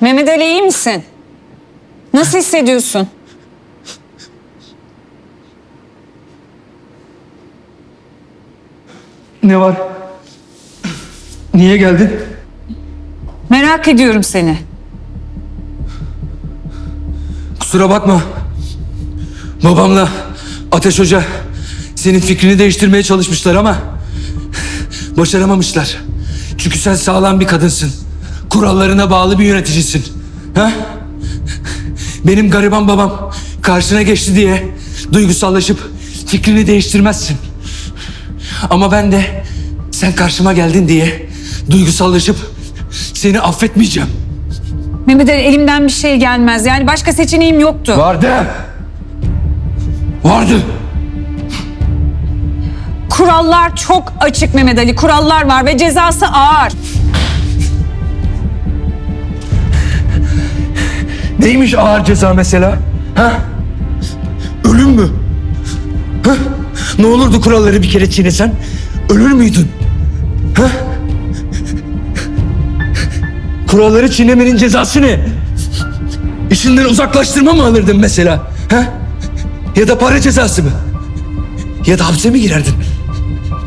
Mehmet Ali iyi misin? Nasıl hissediyorsun? Ne var? Niye geldin? Merak ediyorum seni. Kusura bakma. Babamla Ateş Hoca senin fikrini değiştirmeye çalışmışlar ama başaramamışlar. Çünkü sen sağlam bir kadınsın. Kurallarına bağlı bir yöneticisin. Ha? Benim gariban babam karşına geçti diye duygusallaşıp fikrini değiştirmezsin. Ama ben de sen karşıma geldin diye duygusallaşıp seni affetmeyeceğim. Mehmet Ali elimden bir şey gelmez. Yani başka seçeneğim yoktu. Vardı. Vardı. Kurallar çok açık Mehmet Ali. Kurallar var ve cezası ağır. Neymiş ağır ceza mesela? Ha? Ölüm mü? Ha? Ne olurdu kuralları bir kere çiğnesen? Ölür müydün? Ha? Kuralları çiğnemenin cezası ne? İşinden uzaklaştırma mı alırdın mesela? Ha? Ya da para cezası mı? Ya da hapse mi girerdin?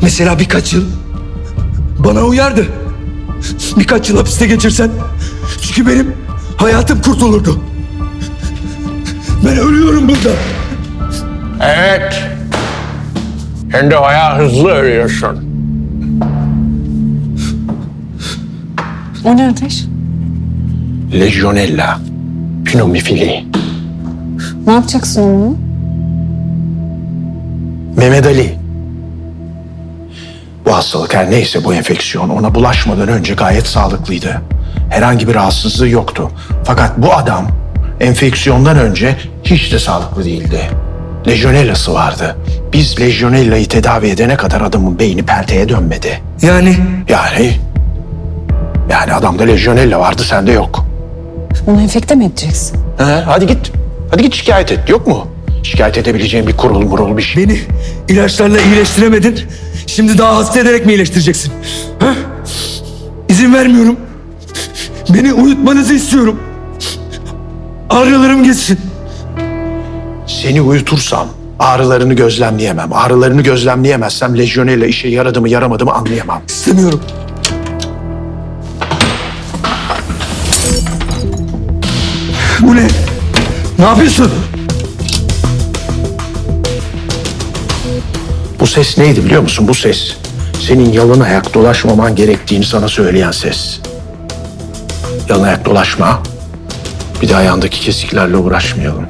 Mesela birkaç yıl. Bana uyardı. Birkaç yıl hapiste geçirsen. Çünkü benim hayatım kurtulurdu. Ben ölüyorum burada. Evet. Hem de bayağı hızlı ölüyorsun. O ne Ateş? Legionella. Pneumofili. Ne yapacaksın onu? Mehmet Ali. Bu hastalık her neyse bu enfeksiyon ona bulaşmadan önce gayet sağlıklıydı. Herhangi bir rahatsızlığı yoktu. Fakat bu adam enfeksiyondan önce hiç de sağlıklı değildi. Legionella'sı vardı. Biz Legionella'yı tedavi edene kadar adamın beyni pelteye dönmedi. Yani Yani... Yani adamda Legionella vardı sende yok. Onu enfekte mi edeceksin? He, hadi git. Hadi git şikayet et. Yok mu? Şikayet edebileceğin bir kurul murul bir şey. beni ilaçlarla iyileştiremedin. Şimdi daha hasta ederek mi iyileştireceksin? Ha? İzin vermiyorum. Beni uyutmanızı istiyorum. Ağrılarım geçsin. Seni uyutursam ağrılarını gözlemleyemem. Ağrılarını gözlemleyemezsem Legionella işe yaradı mı yaramadı mı anlayamam. İstemiyorum. Bu ne? Ne yapıyorsun? Bu ses neydi biliyor musun? Bu ses senin yalın ayak dolaşmaman gerektiğini sana söyleyen ses. Yalın ayak dolaşma. Bir de ayağındaki kesiklerle uğraşmayalım.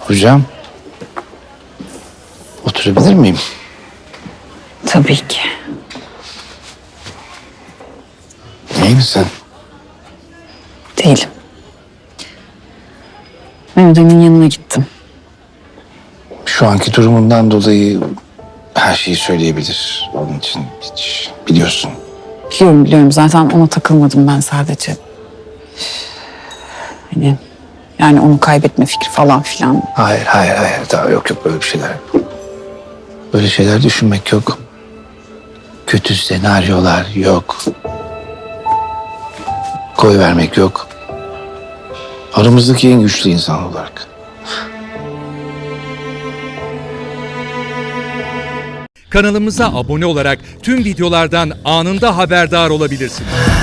Hocam. Oturabilir miyim? Tabii ki. İyi misin? Değilim. Mehmet Ali'nin yanına gittim. Şu anki durumundan dolayı her şeyi söyleyebilir. Onun için hiç biliyorsun. Biliyorum biliyorum zaten ona takılmadım ben sadece. Hani yani onu kaybetme fikri falan filan. Hayır, hayır, hayır. Daha yok yok böyle bir şeyler. Böyle şeyler düşünmek yok. Kötü senaryolar yok. Koy vermek yok. Aramızdaki en güçlü insan olarak. Kanalımıza abone olarak tüm videolardan anında haberdar olabilirsiniz.